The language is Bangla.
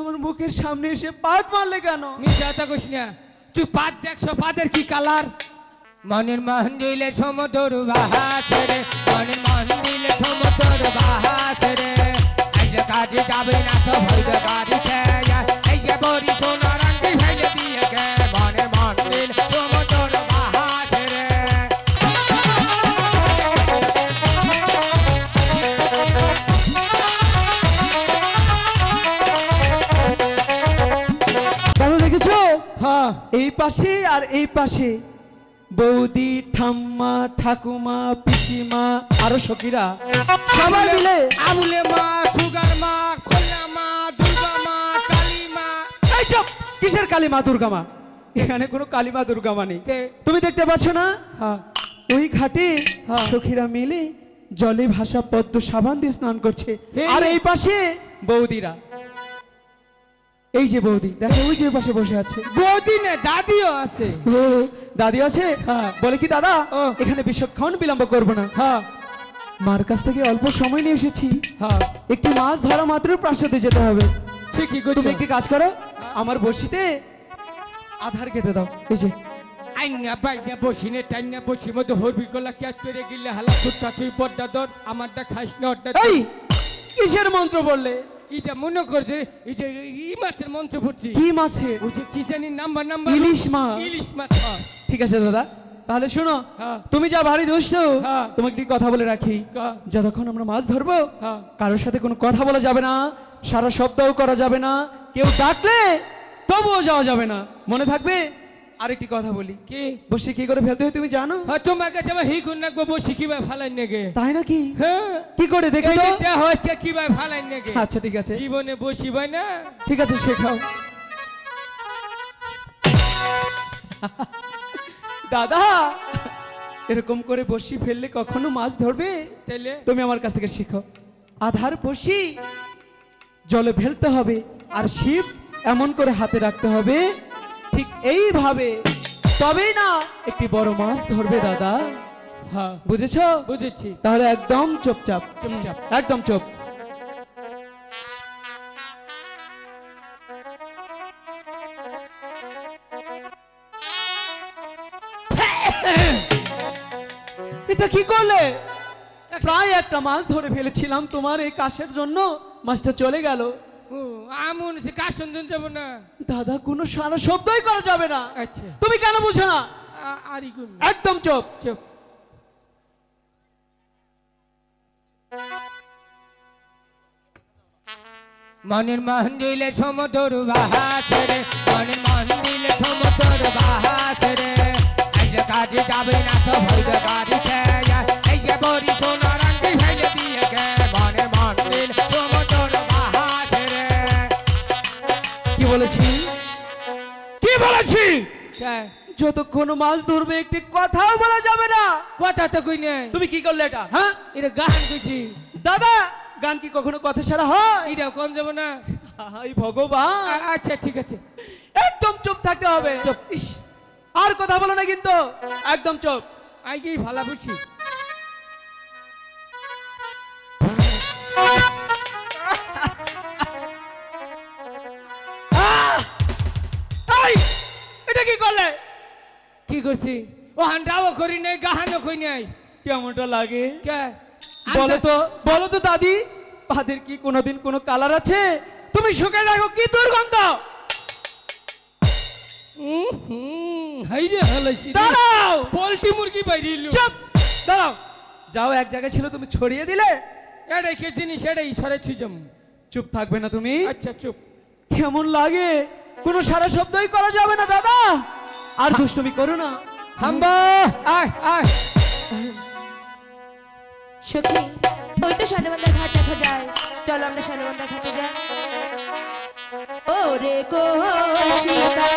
আমার মুখের সামনে এসে পাত মারলে কেন? মিশাতা কইস না। তুই পাত দেখছ পাতের কি কালার? মনের মন্দিলে সমতর বাহা ছেড়ে মনের মন্দিলে সমতর বাহা ছেড়ে। এই যে কাজে যাবে না তো হইবে খেয়া এই যে বড়ি সোনার হ্যাঁ। এই পাশে আর এই পাশে। বৌদি ঠাম্মা ঠাকুমা পিসিমা আরও সখীরা। সবাই মিলে। আবুলে মা সুগার মা খোলা মা দুর্গা মা কালী মা। এই কিসের কালী মা দুর্গা মা? এখানে কোনো কালী মা দুর্গা মা নেই। তুমি দেখতে পাচ্ছ না? হ্যাঁ। ওই ঘাটে হ্যাঁ। সখীরা মিলে জলে ভাসা পদ্ম সাবান দিয়ে স্নান করছে। আর এই পাশে বৌদিরা। এই যে বৌদি দেখো ওই যে পাশে বসে আছে। বৌদি না দাদিও আছে। ও, দাদি আছে? হ্যাঁ। বলে কি দাদা। এখানে বিশ্বক্ষণ বিলম্ব করব না। হ্যাঁ। মার কাছ থেকে অল্প সময় নিয়ে এসেছি। হ্যাঁ। একটি মাছ ধরা মাত্র প্রাসাদে যেতে হবে। ঠিকই তুমি করছ একটি কাজ করো আমার বসিতে আধার কেটে দাও। এই যে। আইনা বাইনা বসিনে টাইনা বসি মতো হরবি গলা ক্যাচ করে গিলে হালা ফুটটা তুই পর্দা দর আমারটা খাইস না এই কিসের মন্ত্র বললে? এটা মনে করছে এই যে ই মাছের মঞ্চ ফুটছি কি মাছের ওই যে কি জানি নাম্বার নাম্বার ইলিশ মাছ। ইলিশ মাছ হ্যাঁ। ঠিক আছে দাদা তাহলে শোনো হ্যাঁ। তুমি যা ভারী দুষ্ট হ্যাঁ। তোমাকে একটি কথা বলে রাখি যতক্ষণ আমরা মাছ ধরবো। কারোর সাথে কোনো কথা বলা যাবে না সারা সপ্তাহ করা যাবে না কেউ ডাকলে তবুও যাওয়া যাবে না মনে থাকবে আরেকটি কথা বলি। কি? বসে কি করে ফেলতে হয় তুমি জানো? হ্যাঁ তোমার কাছে আমার হি কোন নাকবো বসি কি ভাই ফালাই নেগে তাই নাকি? হ্যাঁ। কি করে দেখি তো? দেহ হচ্ছে কি ভাই ফালাই নেগে আচ্ছা ঠিক আছে। জীবনে বসি ভাই না? ঠিক আছে শেখাও। দাদা এরকম করে বসি ফেললে কখনো মাছ ধরবে? তাইলে? তুমি আমার কাছ থেকে শিখো। আধার বসি জলে ফেলতে হবে আর শিব এমন করে হাতে রাখতে হবে ঠিক এইভাবে। তবেই না একটি বড় মাছ ধরবে দাদা। হ্যাঁ। বুঝেছ? বুঝেছি। তাহলে একদম চুপচাপ। চুপচাপ। একদম চুপ। এটা কি করলে? প্রায় একটা মাছ ধরে ফেলেছিলাম তোমার এই কাশের জন্য। মাছটা চলে গেল। আমন সে কার সন্ধান যাব না? দাদা কোনো সারা শব্দই করা যাবে না। আচ্ছা। তুমি কেন বুঝো না? আরি একদম চুপ। চুপ। মনের মন্দিলে সমুদ্র বাহা ছেড়ে মনের মন্দিলে সমুদ্র বাহা ছেড়ে এই যে কাজে যাবে না তো গাড়ি খেয়া এই যে বড়ি বলেছি। যতক্ষণ মাছ ধরবে একটি কথাও বলা যাবে না। কথা তো কই নেই। তুমি কি করলে এটা হ্যাঁ? এটা গান কইছি। দাদা গান কি কখনো কথা ছাড়া হয়? এটা কোন যাব না। হাই ভগবান। আচ্ছা ঠিক আছে। একদম চুপ থাকতে হবে। চুপ। ইস আর কথা বলো না কিন্তু। একদম চুপ। আইগেই ভালা বুঝছি? আহ! এই! কি করলে? কি করছি? ও হান্ডাও করি নাই গাহানো কই নাই। কেমনটা লাগে? কে? বলো তো বলো তো দাদি পাদের কি কোনোদিন কোনো কালার আছে? তুমি শুকে রাখো কি দুর্গন্ধ? দাঁড়াও! পোল্ট্রি মুরগি বাইরে চুপ! দাঁড়াও। যাও এক জায়গায় ছিল তুমি ছড়িয়ে দিলে। এটাই কে জিনিস এটাই সরে ছুজম চুপ থাকবে না তুমি? আচ্ছা চুপ। কেমন লাগে? কোনো সারা শব্দই করা যাবে না, দাদা। আর দুষ্টুমি করো না। হাম্বা আয় তো যায় চলো আমরা ঘাটে যাই। ওরে কোশিকা